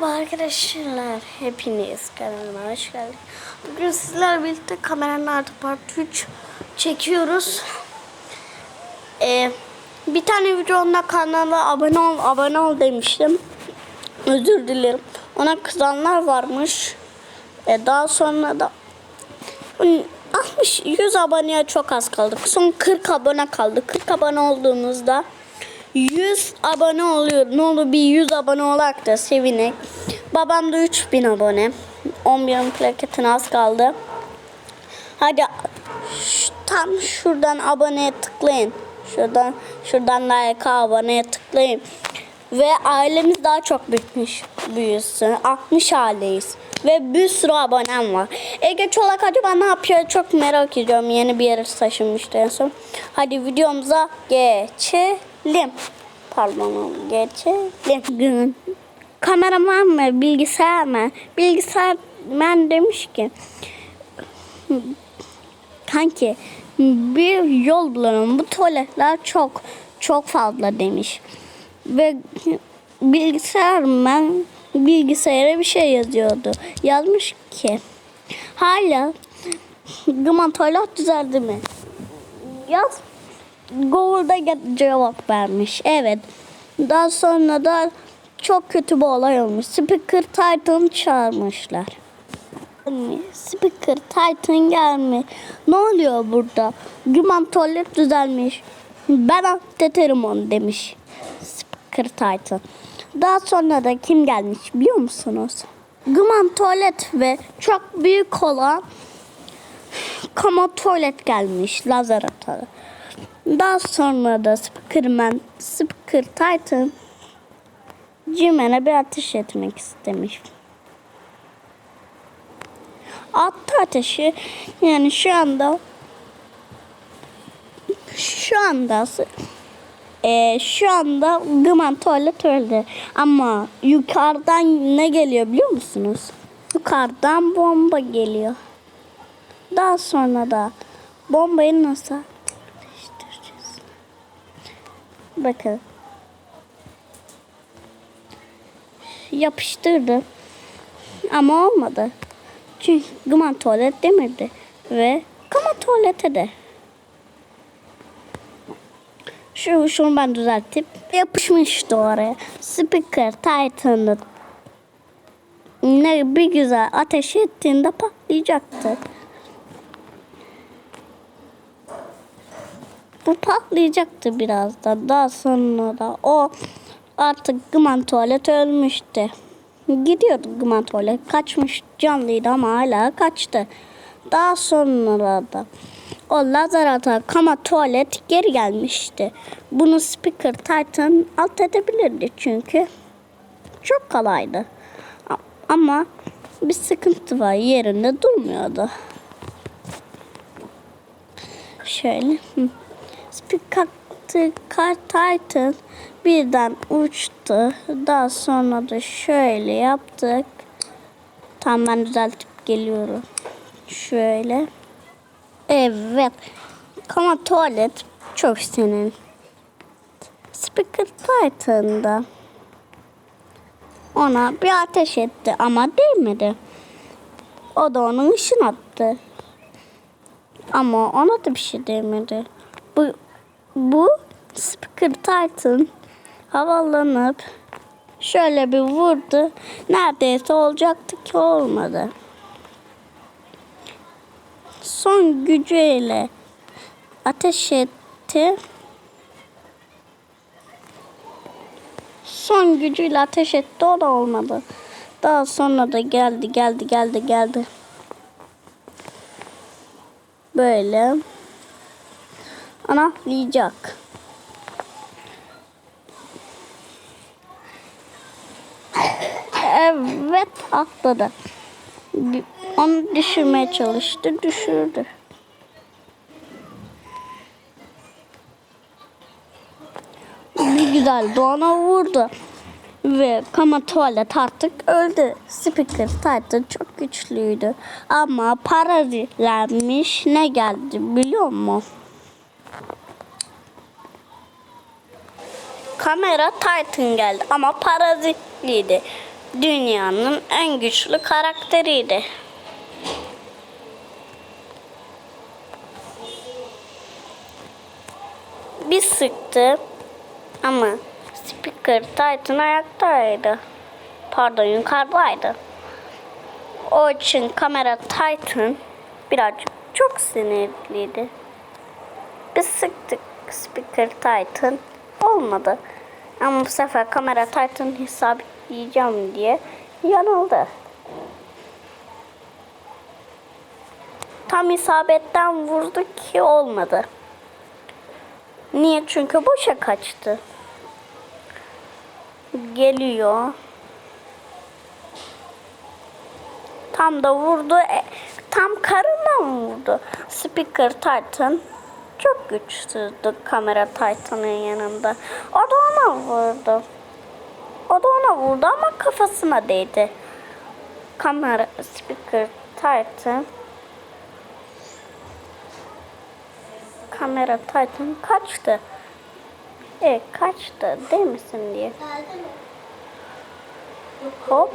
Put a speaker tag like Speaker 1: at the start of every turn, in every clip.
Speaker 1: Merhaba arkadaşlar. Hepiniz kanalıma hoş geldiniz. Bugün sizlerle birlikte kameranın artı part 3 çekiyoruz. Ee, bir tane videomda kanala abone ol, abone ol demiştim. Özür dilerim. Ona kızanlar varmış. Ee, daha sonra da 60 100 aboneye çok az kaldık. Son 40 abone kaldı. 40 abone olduğumuzda 100 abone oluyor. Ne olur bir 100 abone olarak da sevinek. Babam da 3000 abone. 11'in plaketine az kaldı. Hadi tam şuradan aboneye tıklayın. Şuradan şuradan like aboneye tıklayın. Ve ailemiz daha çok büyümüş. Büyüsün. 60 aileyiz. Ve bir sürü abonem var. Ege Çolak acaba ne yapıyor? Çok merak ediyorum. Yeni bir yere taşınmıştı en son. Hadi videomuza geçelim. Pardon geçelim. Kameraman mı? Bilgisayar mı? Bilgisayar ben demiş ki kanki bir yol bulalım. Bu tuvaletler çok çok fazla demiş. Ve bilgisayar ben bilgisayara bir şey yazıyordu. Yazmış ki hala Gıman tuvalet düzeldi mi? Yaz. Google'da cevap vermiş. Evet. Daha sonra da çok kötü bir olay olmuş. Speaker Titan'ı çağırmışlar. Speaker Titan gelmiş. Ne oluyor burada? Güman tuvalet düzelmiş. Ben atlatırım onu demiş. Speaker Titan. Daha sonra da kim gelmiş biliyor musunuz? Güman tuvalet ve çok büyük olan Kama tuvalet gelmiş. Lazer atarı. Daha sonra da Speakerman, Speaker Titan Cimen'e bir ateş etmek istemiş. Attı ateşi. Yani şu anda şu anda e, şu anda Gıman tuvalet öldü. Ama yukarıdan ne geliyor biliyor musunuz? Yukarıdan bomba geliyor. Daha sonra da bombayı nasıl Bakın. Yapıştırdı. Ama olmadı. Çünkü Gıman tuvalet demedi. Ve Gıman tuvalete de. Şu, şunu ben düzeltip yapışmıştı oraya. Speaker Titan'ı ne bir güzel ateş ettiğinde patlayacaktı. Bu patlayacaktı birazdan. Daha sonra da o artık Gıman tuvalet ölmüştü. Gidiyordu Gıman tuvalet. Kaçmış canlıydı ama hala kaçtı. Daha sonra da o lazer atan kama tuvalet geri gelmişti. Bunu Speaker Titan alt edebilirdi çünkü çok kolaydı. Ama bir sıkıntı var yerinde durmuyordu. Şöyle. hı. Titan birden uçtu. Daha sonra da şöyle yaptık. Tam ben düzeltip geliyorum. Şöyle. Evet. Ama tuvalet çok senin. Speaker Titan'da ona bir ateş etti ama değmedi. O da onun ışın attı. Ama ona da bir şey değmedi. Bu, bu Speaker Titan havalanıp şöyle bir vurdu. Neredeyse olacaktı ki olmadı. Son gücüyle ateş etti. Son gücüyle ateş etti o da olmadı. Daha sonra da geldi geldi geldi geldi. Böyle anahlayacak. Evet atladı. Onu düşürmeye çalıştı. Düşürdü. Bir güzel ona vurdu. Ve Kama Tuvalet artık öldü. Speaker Titan çok güçlüydü. Ama parazitlenmiş ne geldi biliyor musun? Kamera Titan geldi ama parazitliydi. dünyanın en güçlü karakteriydi. Bir sıktı ama Speaker Titan ayaktaydı. Pardon yukarıdaydı. O için kamera Titan birazcık çok sinirliydi. Biz sıktık Speaker Titan olmadı. Ama bu sefer kamera Titan hesapleyeceğim diye yanıldı. Tam isabetten vurdu ki olmadı. Niye? Çünkü boşa kaçtı. Geliyor. Tam da vurdu. E, tam karından vurdu. Speaker Titan çok güçsüzdü kamera Titan'ın yanında. O da ona vurdu. O da ona vurdu ama kafasına değdi. Kamera Speaker Titan kamera Titan kaçtı. E kaçtı değil misin diye. Hop.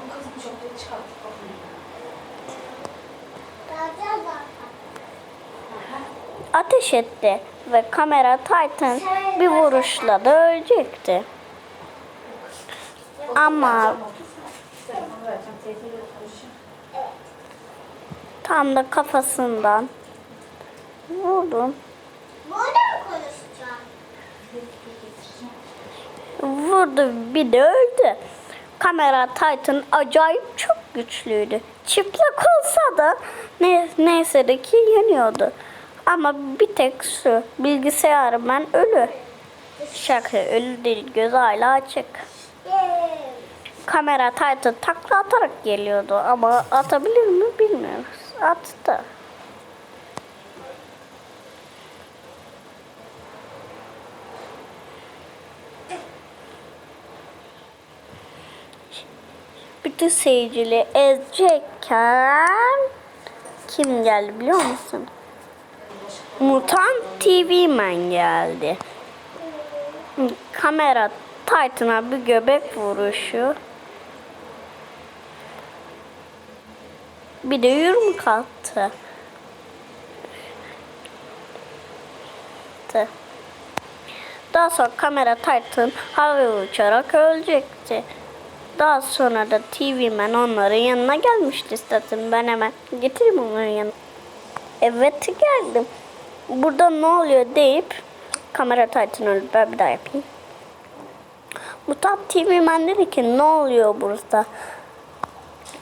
Speaker 1: Ateş etti ve kamera Titan bir vuruşla da ölecekti. Ama tam da kafasından vurdum. Vurdu bir de öldü. Kamera Titan acayip çok güçlüydü. Çıplak olsa da ne, neyse de ki yeniyordu. Ama bir tek şu bilgisayar ben ölü. Şaka ölü değil göz hala açık. Kamera Titan takla atarak geliyordu ama atabilir mi bilmiyoruz. Attı. Bütün seyircileri ezecekken kim geldi biliyor musun? Mutant TV Man geldi. Kamera Titan'a bir göbek vuruşu. Bir de attı. Attı. Daha sonra kamera Titan havaya uçarak ölecekti. Daha sonra da TV Man onların yanına gelmişti zaten. Ben hemen getireyim onların yanına. Evet geldim. Burada ne oluyor deyip kamera öldü. Ben bir daha yapayım. Mutant TV Man dedi ki ne oluyor burada?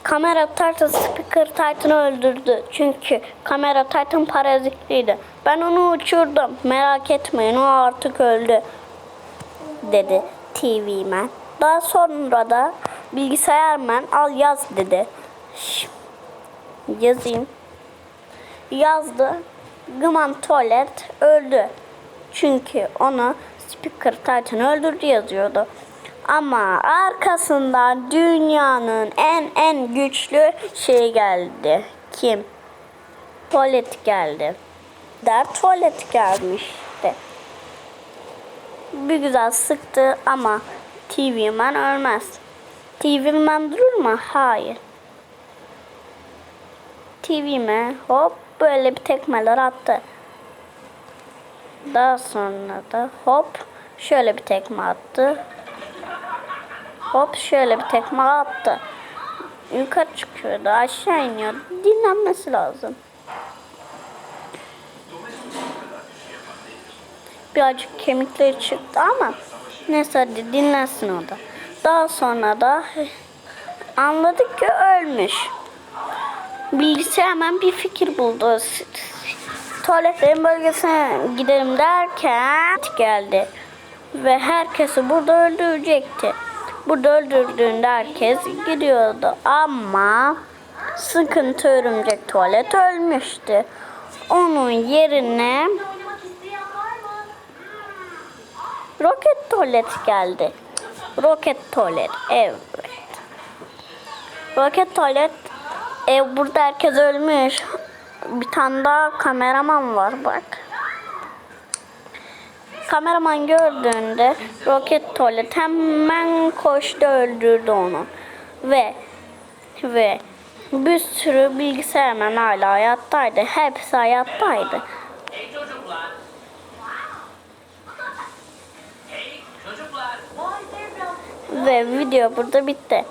Speaker 1: Kamera Titan Speaker Titan'ı öldürdü. Çünkü kamera Titan parazitliydi. Ben onu uçurdum. Merak etmeyin o artık öldü. Dedi TV Man. Daha sonra da bilgisayar man al yaz dedi. Yazayım. Yazdı. Gman Tuvalet öldü. Çünkü onu Speaker Titan öldürdü yazıyordu. Ama arkasından dünyanın en en güçlü şey geldi. Kim? Tuvalet geldi. Der tuvalet gelmişti. Bir güzel sıktı ama TV Man ölmez. TV Man durur mu? Hayır. TV Man hop böyle bir tekmeler attı. Daha sonra da hop şöyle bir tekme attı. Hop şöyle bir tekme attı. Yukarı çıkıyordu, aşağı iniyor. Dinlenmesi lazım. Birazcık kemikleri çıktı ama neyse hadi dinlensin o da. Daha sonra da anladık ki ölmüş. Bilgisayar hemen bir fikir buldu. Tuvaletlerin bölgesine gidelim derken geldi. Ve herkesi burada öldürecekti. Burada öldürdüğünde herkes gidiyordu. Ama sıkıntı örümcek tuvalet ölmüştü. Onun yerine roket tuvalet geldi. Roket tuvalet evet. Roket tuvalet ev burada herkes ölmüş. Bir tane daha kameraman var bak. Kameraman gördüğünde roket tuvalet hemen koştu öldürdü onu. ve ve bir sürü bilgisayarla hala hayattaydı. Hepsi hayattaydı.
Speaker 2: Hey.
Speaker 1: Ve video burada bitti.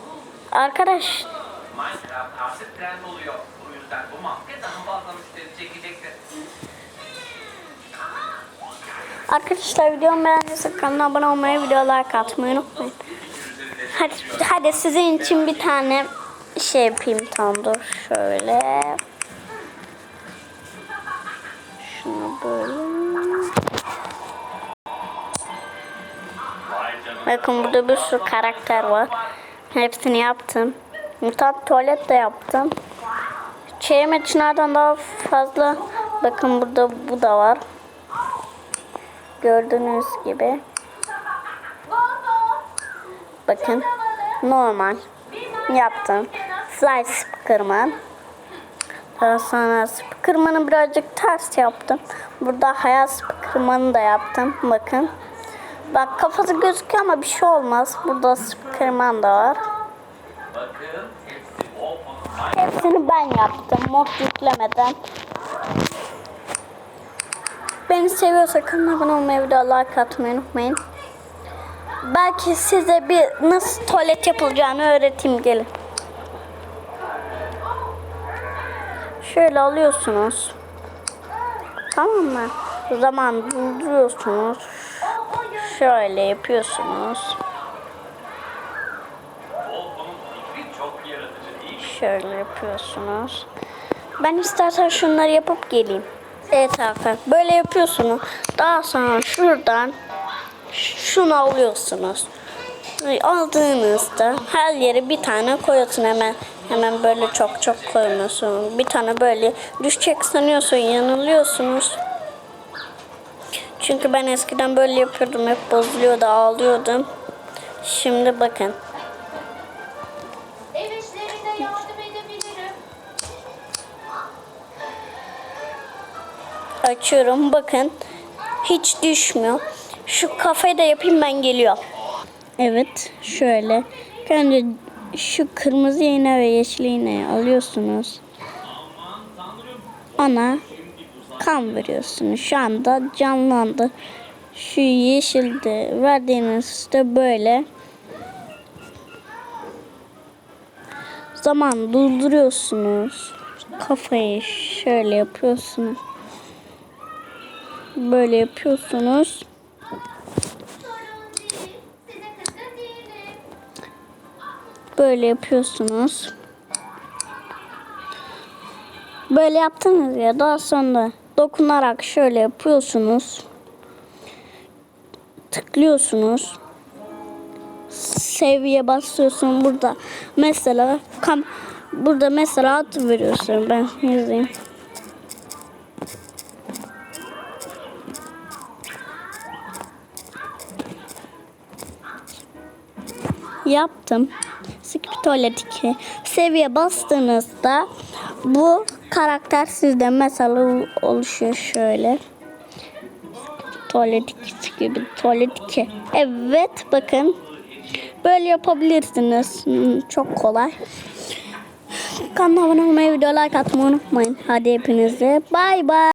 Speaker 1: Arkadaş
Speaker 2: Minecraft artık trend oluyor. Bu yüzden bu maske daha fazla müşteri çekecektir.
Speaker 1: arkadaşlar videomu beğendiyseniz kanala abone olmayı, video like atmayı unutmayın. Hadi, hadi sizin için bir tane şey yapayım tam dur şöyle. Şunu böyle. Bakın burada bir sürü karakter var. Hepsini yaptım. Mutant tuvalet de yaptım. Çeyrem içinden daha fazla. Bakın burada bu da var. Gördüğünüz gibi. Bakın normal yaptım. Fly Speakerman. Daha sonra Speakerman'ı birazcık ters yaptım. Burada hayal Speakerman'ı da yaptım. Bakın. Bak kafası gözüküyor ama bir şey olmaz. Burada Speakerman da var. Hepsini ben yaptım mod yüklemeden. Beni seviyorsa kanala abone olmayı, video like atmayı unutmayın. Belki size bir nasıl tuvalet yapılacağını öğreteyim gelin. Şöyle alıyorsunuz. Tamam mı? O zaman durduruyorsunuz. Şöyle yapıyorsunuz.
Speaker 2: Wolf'un fikri çok yaratıcı değil mi?
Speaker 1: Şöyle yapıyorsunuz. Ben istersen şunları yapıp geleyim. Evet arkadaşlar böyle yapıyorsunuz. Daha sonra şuradan şunu alıyorsunuz. Aldığınızda her yere bir tane koyuyorsun hemen. Hemen böyle çok çok koymuyorsun. Bir tane böyle düşecek sanıyorsun yanılıyorsunuz. Çünkü ben eskiden böyle yapıyordum. Hep bozuluyordu ağlıyordum. Şimdi bakın. Açıyorum bakın. Hiç düşmüyor. Şu kafayı da yapayım ben geliyor. Evet şöyle. Bence şu kırmızı iğne ve yeşil iğneyi alıyorsunuz. Ona kan veriyorsunuz. Şu anda canlandı. Şu yeşilde verdiğinizde böyle zaman durduruyorsunuz. Kafayı şöyle yapıyorsunuz. Böyle yapıyorsunuz. Böyle yapıyorsunuz. Böyle yaptınız ya daha sonra dokunarak şöyle yapıyorsunuz. Tıklıyorsunuz. Seviye basıyorsun burada. Mesela kam burada mesela ad veriyorsun. Ben yazayım. Yaptım. Skip Tuvalet 2. Seviye bastığınızda bu karakter sizde mesela oluşuyor şöyle. Tuvalet 2 gibi. Tuvalet 2. Evet bakın. Böyle yapabilirsiniz. Hmm, Çok kolay. Kanala abone olmayı, video like atmayı unutmayın. Hadi hepinize bay bay.